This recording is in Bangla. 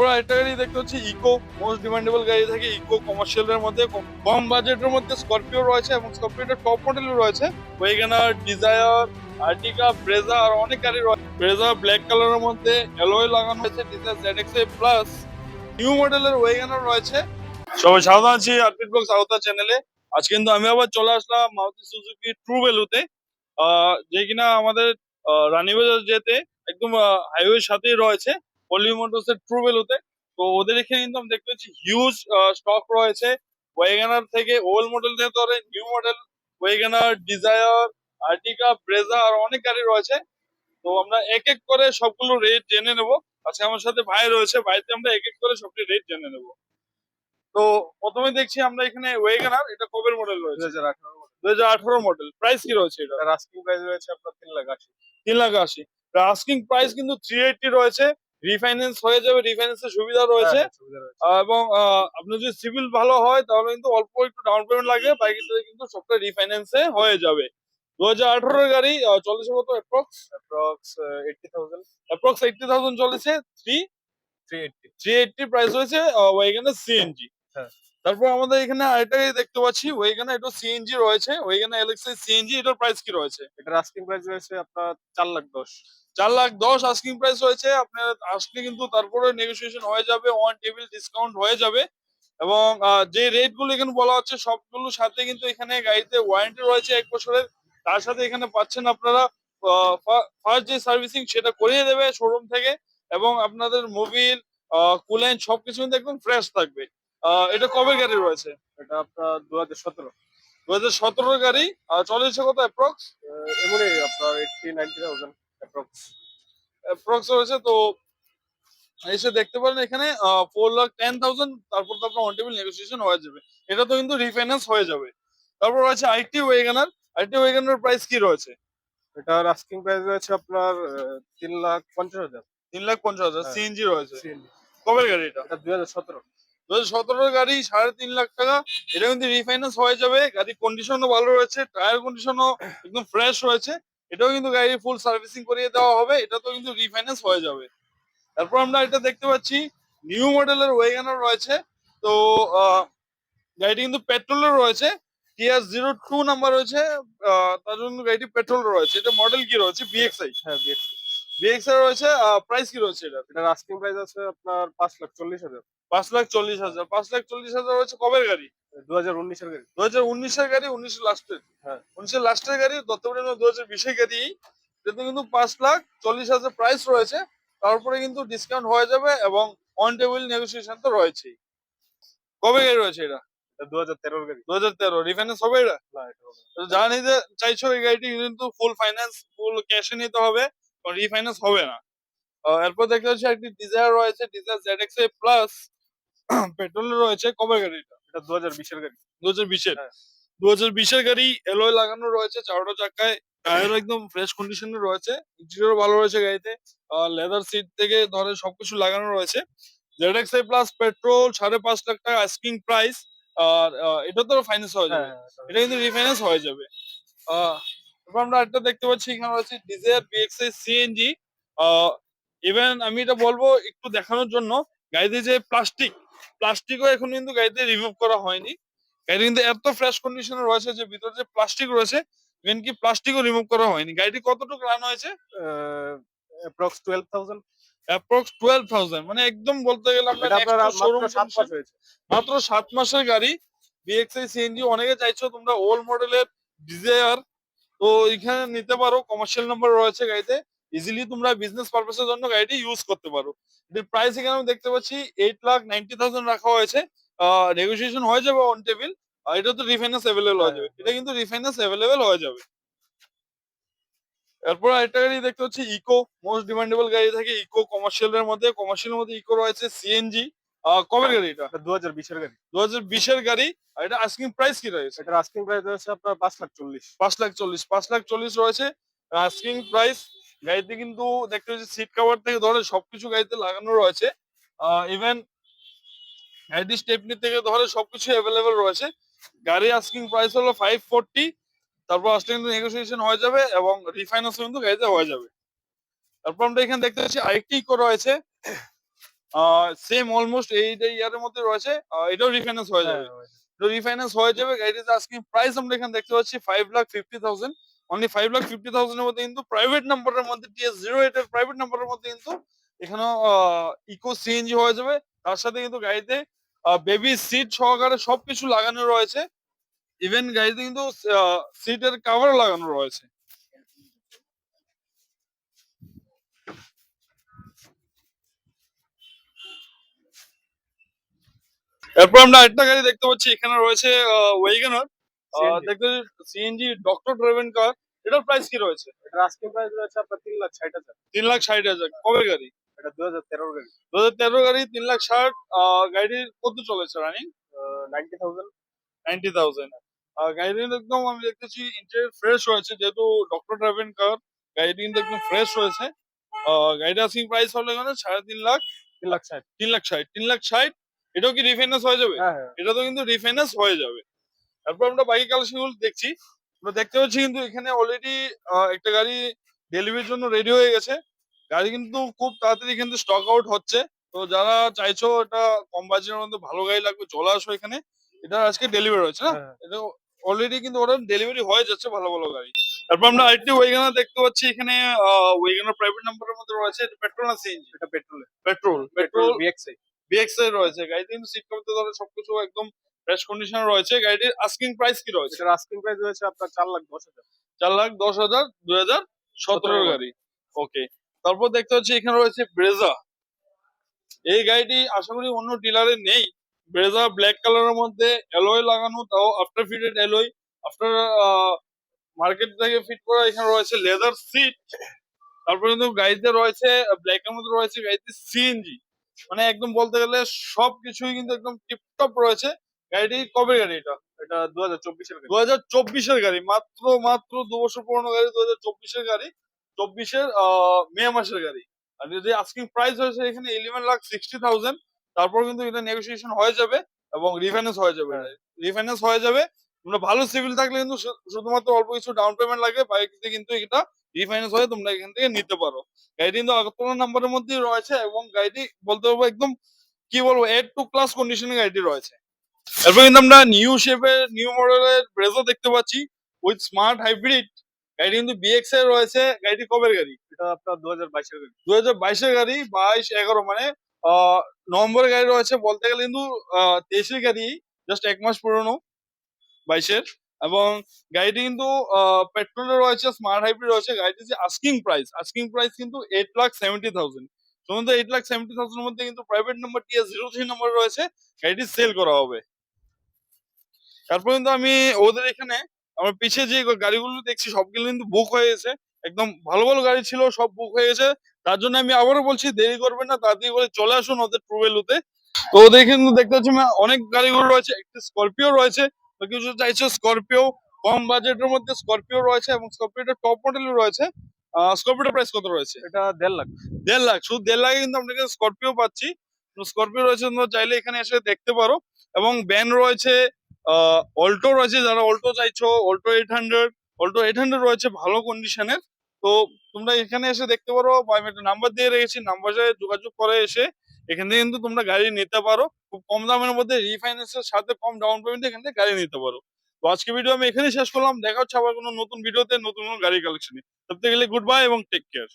এরপর আরেকটা গাড়ি দেখতে হচ্ছে ইকো মোস্ট ডিমান্ডেবল গাড়ি থাকে ইকো কমার্শিয়ালের মধ্যে, কম- বাজেটের মধ্যে স্করপিও রয়েছে এবং স্করপিওটা টপ মডেলও রয়েছে। ওয়েগানার ডিজায়ার আর্টিকা ব্রেজা আর অনেক গাড়ি রয়েছে। ব্রেজা ব্ল্যাক কালারের মধ্যে অ্যালয় লাগানো হয়েছে ডিজায়ার জেডএক্স প্লাস নিউ মডেলের ওয়েগানার রয়েছে। সবাই স্বাগত আছি আর্টিক ব্লগস আওতা চ্যানেলে আজ কিন্তু আমি আবার চলে আসলাম মারুতি সুজুকি ট্রু ভ্যালুতে যে কিনা আমাদের রানীবাজার যেতে একদম হাইওয়ের সাথেই রয়েছে। পলি মোটরসের ট্রু ভ্যালুতে তো ওদের এখানে কিন্তু আমি দেখতে পাচ্ছি হিউজ স্টক রয়েছে। ওয়েগানার থেকে ওল্ড মডেল থেকে ধরে new model WagonR Dzire Ertiga Brezza আর অনেক গাড়ি রয়েছে। তো আমরা এক এক করে সবগুলো রেট জেনে নেব। আজকে আমার সাথে ভাই রয়েছে ভাইতে আমরা এক এক করে সবটি রেট জেনে নেব। তো প্রথমে দেখছি আমরা এখানে ওয়েগানার এটা কবের মডেল রয়েছে? দু হাজার আঠারো মডেল প্রাইস কি রয়েছে এটা এটার আস্কিং প্রাইস রয়েছে আপনার তিন লাখ আশি। তিন লাখ আশি। আস্কিং প্রাইস কিন্তু থ্রি এইটটি রয়েছে। রিফাইন্যান্স হয়ে যাবে রিফাইন্যান্সের সুবিধা রয়েছে। হ্যাঁ, সুবিধা রয়েছে। এবং আপনার যদি সিভিল ভালো হয় তাহলে কিন্তু অল্প একটু ডাউন পেমেন্ট লাগে বাইকের সাথে কিন্তু সবটা রিফাইন্যান্সে হয়ে যাবে। দু হাজার আঠারোর গাড়ি চল্লিশের চলেছে কত? Approx approx eighty thousand approx eighty thousand চলেছে three three eighty three eighty price রয়েছে ওয়াইগানের সিএনজি হ্যাঁ। তারপর আমাদের এখানে আরেকটা দেখতে পাচ্ছি ওইখানে একটু সিএনজি রয়েছে ওইখানে এলএক্সআই সিএনজি এটার প্রাইস কি রয়েছে? এটার আস্কিং প্রাইস রয়েছে আপনার চার লাখ দশ। চার লাখ দশ আস্কিং প্রাইস রয়েছে আপনার আসলে কিন্তু তারপরে নেগোসিয়েশন হয়ে যাবে ওয়ান টেবিল ডিসকাউন্ট হয়ে যাবে। এবং যে রেটগুলো এখানে বলা হচ্ছে সবগুলোর সাথে কিন্তু এখানে গাড়িতে ওয়ারেন্টি রয়েছে এক বছরের। তার সাথে এখানে পাচ্ছেন আপনারা ফার্স্ট যে সার্ভিসিং সেটা করিয়ে দেবে শোরুম থেকে। এবং আপনাদের মোবিল কুলেন্ট সবকিছু কিন্তু একদম ফ্রেশ থাকবে। এটা কবে গাড়ি রয়েছে? এটা আপনার দু হাজার সতেরো। দু হাজার সতেরো গাড়ি আহ, চলেছে কত অ্যাপ্রক্স এমনই আপনার eighty ninety thousand approx approx রয়েছে তো এসে দেখতে পারেন এখানে ফোর লাখ টেন থাউজেন্ড তারপর তো আপনার অন টেবিল নেগোসিয়েশন হয়ে যাবে। এটা তো কিন্তু রিফাইন্যান্স হয়ে যাবে। তারপর রয়েছে IT WagonR IT WagonR price কি রয়েছে? এটার আস্কিং প্রাইস রয়েছে আপনার তিন লাখ পঞ্চাশ হাজার। তিন লাখ পঞ্চাশ হাজার হ্যাঁ। সিএনজি রয়েছে। কবে গাড়ি এটা? এটা দুই হাজার সতেরো। দু হাজার গাড়ি সাড়ে তিন লাখ টাকা। এটা কিন্তু রিফাইন্যান্স হয়ে যাবে। গাড়ির কন্ডিশনও ভালো রয়েছে টায়ার কন্ডিশনও একদম ফ্রেশ রয়েছে। এটাও কিন্তু গাড়ি ফুল সার্ভিসিং করিয়ে দেওয়া হবে। এটা তো কিন্তু রিফাইন্যান্স হয়ে যাবে। তারপর আমরা এটা দেখতে পাচ্ছি নিউ মডেলের ওয়েগানার রয়েছে। তো গাড়িটি কিন্তু পেট্রোলের রয়েছে। টিআর জিরো টু নাম্বার রয়েছে। আহ, তার জন্য গাড়িটি পেট্রোল রয়েছে। এটা মডেল কি রয়েছে? বিএক্সআই হ্যাঁ বিএক্স বিএক্সআই রয়েছে প্রাইস কি রয়েছে এটা এটার আস্কিং প্রাইস আছে আপনার পাঁচ লাখ চল্লিশ হাজার। পাঁচ লাখ চল্লিশ হাজার পাঁচ লাখ চল্লিশ হাজার রয়েছে কবের গাড়ি? দু হাজার উনিশের গাড়ি। দু হাজার উনিশের গাড়ি উনিশের লাস্টের। হ্যাঁ। উনিশের লাস্টের গাড়ি দত্তপুরে দু হাজার বিশের গাড়ি এটাতে কিন্তু পাঁচ লাখ চল্লিশ হাজার প্রাইস রয়েছে। তারপরে কিন্তু ডিসকাউন্ট হয়ে যাবে এবং অন টেবিল নেগোসিয়েশন তো রয়েছেই। কবে গাড়ি রয়েছে এটা? দু হাজার তেরোর গাড়ি। দু হাজার তেরো রিফাইন্যান্স হবে এটা? নিতে চাইছো এই গাড়িটি কিন্তু ফুল ফাইন্যান্স ফুল ক্যাশে নিতে হবে রিফাইন্যান্স হবে না। এরপর দেখতে পাচ্ছি একটি ডিজায়ার রয়েছে Dzire Z X A plus পেট্রোলের রয়েছে কবে গাড়ি এটা দু হাজার বিশের গাড়ি দু হাজার বিশের। হ্যাঁ। দু হাজার বিশের গাড়ি এলওয়ে লাগানো রয়েছে চারটা চাকায় টায়ার একদম ফ্রেশ কন্ডিশনে রয়েছে ইন্টেরিয়র ভালো রয়েছে গাড়িতে লেদার সিট থেকে ধরে সবকিছু লাগানো রয়েছে। Z X I plus petrol সাড়ে পাঁচ লাখ টাকা আস্কিং প্রাইস আর এটা তো ফাইন্যান্স হয়ে হ্যাঁ যাবে। হ্যাঁ, এটা কিন্তু রিফাইন্যান্স হয়ে যাবে। তারপর আমরা একটা দেখতে পাচ্ছি এখানে রয়েছে ডিজায়ার বিএক্সআই সিএনজি ইভেন আমি এটা বলব একটু দেখানোর জন্য গাড়িতে যে প্লাস্টিক প্লাস্টিকও এখন কিন্তু গাড়িতে রিমুভ করা হয়নি। গাড়ি কিন্তু এত ফ্রেশ কন্ডিশনে রয়েছে যে ভিতরে যে প্লাস্টিক রয়েছে ইভেন কি প্লাস্টিকও রিমুভ করা হয়নি। গাড়িটি কতটুকু রান হয়েছে? Approx twelve thousand approx twelve thousand মানে একদম বলতে গেলে আপনার মাত্র সাত মাসের গাড়ি বিএক্সআই সিএনজি অনেকে চাইছো তোমরা ওল্ড মডেলের ডিজায়ার তো এখানে নিতে পারো। কমার্শিয়াল নাম্বার রয়েছে গাড়িতে। ইজিলি তোমরা বিজনেস পারপাসের জন্য গাড়িটি ইউজ করতে পারো। এর প্রাইস এখানে আমি দেখতে পাচ্ছি এইট লাখ নাইনটি থাউজেন্ড রাখা হয়েছে। নেগোসিয়েশন হয়ে যাবে অন টেবিল এটা তো রিফাইন্যান্স অ্যাভেলেবল হয়ে যাবে। হ্যাঁ। এটা কিন্তু রিফাইন্যান্স অ্যাভেলেবল হয়ে যাবে। এরপর আরেকটা গাড়ি দেখতে হচ্ছে ইকো মোস্ট ডিমান্ডেবল গাড়ি থাকে ইকো কমার্শিয়াল এর মধ্যে। কমার্শিয়ালের মধ্যে ইকো রয়েছে সিএনজি কবের গাড়ি এটা? এটা দু হাজার বিশের গাড়ি। দু হাজার বিশের গাড়ি। আর এটা আস্কিং প্রাইস কি রয়েছে? এটার আস্কিং প্রাইস রয়েছে আপনার পাঁচ লাখ চল্লিশ। পাঁচ লাখ চল্লিশ। পাঁচ লাখ চল্লিশ রয়েছে। আস্কিং প্রাইস গাড়িতে কিন্তু দেখতে পাচ্ছি সিট কাভার থেকে ধরে সবকিছু গাড়িতে লাগানো রয়েছে। ইভেন গাড়িটি স্টেপনি থেকে ধরে সবকিছু অ্যাভেলেবেল রয়েছে। গাড়ি আস্কিং প্রাইস হলো ফাইভ ফোরটি তারপর আসলে কিন্তু নেগোসিয়েশন হয়ে যাবে এবং রিফাইন্যান্স কিন্তু গাড়িতে হয়ে যাবে। তারপর আমরা এখানে দেখতে পাচ্ছি আরেকটি ইকো রয়েছে। সেম অলমোস্ট এইটা ইয়ারের মধ্যে রয়েছে। এটাও রিফাইন্যান্স হয়ে যাবে। রিফাইন্যান্স হয়ে যাবে। গাড়িটির আজকে প্রাইস আমরা এখানে দেখতে পাচ্ছি five lakh fifty thousand only five lakh fifty থাউজেন্ডের মধ্যে কিন্তু প্রাইভেট নাম্বারের মধ্যে টিএস জিরো এর প্রাইভেট নাম্বারের মধ্যে কিন্তু এখানে ইকো সিএনজি হয়ে যাবে। তার সাথে কিন্তু গাড়িতে বেবি সিট সহকারে সবকিছু লাগানো রয়েছে। ইভেন গাড়িতে কিন্তু সিটের কাভার লাগানো রয়েছে। এরপর আমরা একটা গাড়ি দেখতে পাচ্ছি। এখানে রয়েছে ওয়েগনার দেখতে সিএনজি ডক্টর ড্রাইভেন কার এটার প্রাইস কি রয়েছে? এটা আস্কিং প্রাইস রয়েছে আপনার তিন লাখ ষাট হাজার। তিন লাখ ষাট হাজার। কবে গাড়ি? এটা দু হাজার তেরোর গাড়ি। দু হাজার তেরো গাড়ি তিন লাখ ষাট গাড়ির কত চলেছে running ninety thousand ninety thousand গাড়ির একদম আমি দেখতেছি ইন্টেরিয়র ফ্রেশ রয়েছে যেহেতু ডক্টর ড্রাইভেন কার গাড়িটি কিন্তু একদম ফ্রেশ আহ, গাড়িটা আস্কিং প্রাইস হলে এখানে সাড়ে তিন লাখ। তিন লাখ ষাট। তিন লাখ ষাট। তিন লাখ ষাট এটাও কি রিফাইন্যান্স হয়ে যাবে? হ্যাঁ হ্যাঁ। এটা তো কিন্তু রিফাইন্যান্স হয়ে যাবে। তারপর আমরা বাকি কালেকশনগুলো দেখছি। আমরা দেখতে পাচ্ছি কিন্তু এখানে অলরেডি একটা গাড়ি ডেলিভারির জন্য রেডি হয়ে গেছে। গাড়ি কিন্তু খুব তাড়াতাড়ি কিন্তু স্টক আউট হচ্ছে। তো যারা চাইছো এটা কম বাজেটের মধ্যে ভালো গাড়ি লাগবে চলে আসো এখানে। এটা আজকে ডেলিভারি হচ্ছে না? হ্যাঁ। এটা অলরেডি কিন্তু ওরা ডেলিভারি হয়ে যাচ্ছে ভালো ভালো গাড়ি। তারপর আমরা আরেকটি ওয়েগানার দেখতে পাচ্ছি এখানে ওয়েগানার প্রাইভেট নাম্বারের মধ্যে রয়েছে। এটা পেট্রোল না সিএনজি এটা পেট্রোলে পেট্রোল পেট্রোল বিএক্সআই বিএক্স এর রয়েছে। গাড়িতে কিন্তু সিট কভার ধরে সবকিছু একদম ফ্রেশ কন্ডিশনে রয়েছে গাড়িটির। আস্কিং প্রাইস কি রয়েছে? এটার আস্কিং প্রাইস রয়েছে আপনার চার লাখ দশ হাজার। চার লাখ দশ হাজার দুই হাজার সতেরো সতেরো গাড়ি। ওকে তারপর দেখতে পাচ্ছি এখানে রয়েছে ব্রেজা এই গাড়িটি আশা করি অন্য ডিলারে নেই। ব্রেজা ব্ল্যাক কালারের মধ্যে অ্যালয় লাগানো তাও after fitted alloy after market থেকে ফিট করা এখানে রয়েছে লেদার সিট তারপর কিন্তু গাড়িতে রয়েছে ব্ল্যাক এর মধ্যে রয়েছে গাড়িতে সিএনজি মানে একদম বলতে গেলে সবকিছুই কিন্তু একদম টিপটপ রয়েছে। গাড়িটি কবে গাড়ি এটা? এটা দু হাজার চব্বিশের গাড়ি। দু হাজার চব্বিশের গাড়ি। মাত্র মাত্র দু বছর পুরনো গাড়ি দু হাজার চব্বিশের গাড়ি চব্বিশের মে মাসের গাড়ি। আর যদি আস্কিং প্রাইস হয়েছে এখানে ইলেভেন লাখ সিক্সটি থাউজেন্ড তারপর কিন্তু এটা নেগোসিয়েশন হয়ে যাবে এবং রিফাইন্যান্স হয়ে যাবে। রিফাইন্যান্স হয়ে যাবে। তোমরা ভালো সিভিল থাকলে কিন্তু শুধুমাত্র অল্প কিছু ডাউন পেমেন্ট লাগে। বাকিতে কিন্তু এটা রিফাইন্যান্স হয়ে তোমরা এখান থেকে নিতে পারো। গাড়িটি কিন্তু আগরতলা নাম্বারের মধ্যেই রয়েছে এবং গাড়িটি বলতে পারব একদম কি বলব এড টু ক্লাস কন্ডিশনে গাড়িটি রয়েছে। এরপর কিন্তু আমরা নিউ শেপের নিউ মডেলের ব্রেজো দেখতে পাচ্ছি উইথ স্মার্ট হাইব্রিড গাড়ি কিন্তু বিএক্স এর রয়েছে গাড়িটি কবের গাড়ি? এটা আপনার দু হাজার বাইশের গাড়ি। দু হাজার বাইশের গাড়ি বাইশ এগারো মানে আহ, নভেম্বরের গাড়ি রয়েছে বলতে গেলে কিন্তু তেইশের গাড়ি জাস্ট এক মাস পুরনো বাইশের। এবং গাড়িটি কিন্তু পেট্রোলে রয়েছে স্মার্ট হাইব্রিড রয়েছে। গাড়িটির যে আস্কিং প্রাইস আস্কিং প্রাইস কিন্তু এইট লাখ সেভেন্টি থাউজেন্ড সমস্ত এইট লাখ সেভেন্টি থাউজেন্ডের মধ্যে কিন্তু private number TS zero three number রয়েছে গাড়িটি সেল করা হবে। তারপর কিন্তু আমি ওদের এখানে আমার পিছে যে গাড়িগুলো দেখছি সবগুলো কিন্তু বুক হয়ে গেছে। একদম ভালো ভালো গাড়ি ছিল সব বুক হয়ে গেছে। তার জন্য আমি আবারও বলছি দেরি করবেন না তাড়াতাড়ি করে চলে আসুন ওদের ট্রুভেলুতে তো ওদের কিন্তু দেখতে পাচ্ছি অনেক গাড়িগুলো রয়েছে একটি স্করপিও রয়েছে। তো কিছু চাইছে স্করপিও কম বাজেটের মধ্যে স্করপিও রয়েছে এবং স্করপিওটা টপ মডেলও রয়েছে। স্করপিওটার প্রাইস কত রয়েছে? এটা দেড় লাখ। দেড় লাখ। শুধু দেড় লাখে কিন্তু আপনাকে স্করপিও পাচ্ছি। স্করপিও রয়েছে তোমরা চাইলে এখানে এসে দেখতে পারো। এবং ব্যান রয়েছে অল্টো রয়েছে, যারা অল্টো চাইছো Alto eight hundred Alto eight hundred রয়েছে, ভালো কন্ডিশনের তো তোমরা এখানে এসে দেখতে পারো আমি একটা নাম্বার দিয়ে রেখেছি নাম্বারে যোগাযোগ করে এসে এখান থেকে কিন্তু তোমরা গাড়ি নিতে পারো। খুব কম দামের মধ্যে রিফাইন্যান্সের সাথে কম ডাউন পেমেন্টে এখান থেকে গাড়ি নিতে পারো। তো আজকে ভিডিও আমি এখানেই শেষ করলাম। দেখা হচ্ছে আবার কোনো নতুন ভিডিওতে নতুন কোনো গাড়ি কালেকশনে সব গুড বাই এবং টেক কেয়ার